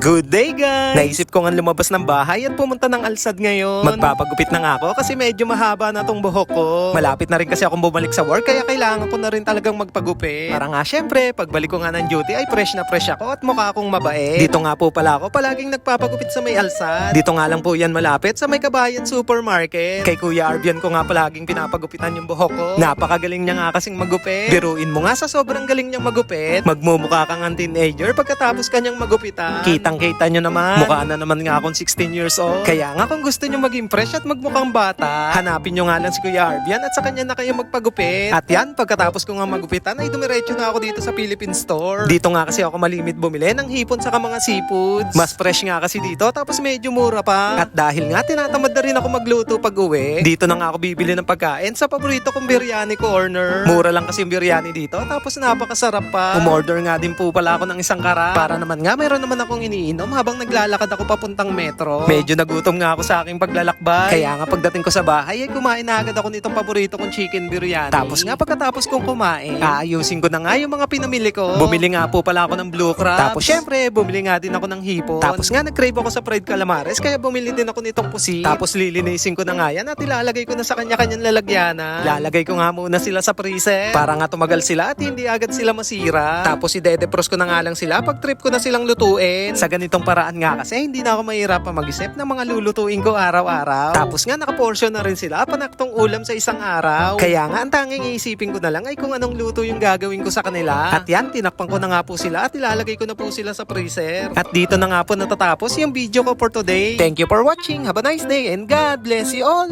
Good day guys! Naisip ko nga lumabas ng bahay at pumunta ng Alsad ngayon. Magpapagupit na nga ako kasi medyo mahaba na tong buhok ko. Malapit na rin kasi akong bumalik sa work kaya kailangan ko na rin talagang magpagupit. Para nga syempre, pagbalik ko nga ng duty ay fresh na fresh ako at mukha akong mabait. Dito nga po pala ako palaging nagpapagupit sa may Alsad. Dito nga lang po yan malapit sa may Kabayan Supermarket. Kay Kuya Arbian ko nga palaging pinapagupitan yung buhok ko. Napakagaling niya nga kasing magupit. Biruin mo nga sa sobrang galing niyang magupit. Magmumukha kang ang teenager pagkatapos kanyang magupitan. Kitang-kita nyo naman. Mukha na naman nga akong 16 years old. Kaya nga kung gusto nyo maging fresh at magmukhang bata, hanapin nyo nga lang si Kuya Arbian at sa kanya na kayo magpagupit. At yan, pagkatapos ko nga magupitan ay dumiretso na ako dito sa Philippine Store. Dito nga kasi ako malimit bumili ng hipon sa mga seafoods. Mas fresh nga kasi dito tapos medyo mura pa. At dahil nga tinatamad na rin ako magluto pag uwi, dito na nga ako bibili ng pagkain sa paborito kong biryani corner. Mura lang kasi yung biryani dito tapos napakasarap pa. Umorder nga din po pala ako ng isang kara para naman nga mayroon naman akong iniinom habang naglalakad ako papuntang metro. Medyo nagutom nga ako sa aking paglalakbay. Kaya nga pagdating ko sa bahay ay kumain na agad ako nitong paborito kong chicken biryani. Tapos nga pagkatapos kong kumain, aayusin ko na nga yung mga pinamili ko. Bumili nga po pala ako ng blue crabs. Tapos syempre, bumili nga din ako ng hipon. Tapos nga nag-crave ako sa fried calamares kaya bumili din ako nitong pusit. Tapos lilinisin ko na nga yan at ilalagay ko na sa kanya-kanyang lalagyanan. Lalagay ko nga muna sila sa freezer para nga tumagal sila at hindi agad sila masira. Tapos i-defrost ko na nga lang sila pag trip ko na silang lutuin. Sa ganitong paraan nga kasi hindi na ako mahirapan mag-isip ng mga lulutuin ko araw-araw. Tapos nga nakaportion na rin sila panaktong ulam sa isang araw. Kaya nga ang tanging iisipin ko na lang ay kung anong luto yung gagawin ko sa kanila. At yan, tinakpan ko na nga po sila at ilalagay ko na po sila sa freezer. At dito na nga po natatapos yung video ko for today. Thank you for watching. Have a nice day and God bless you all.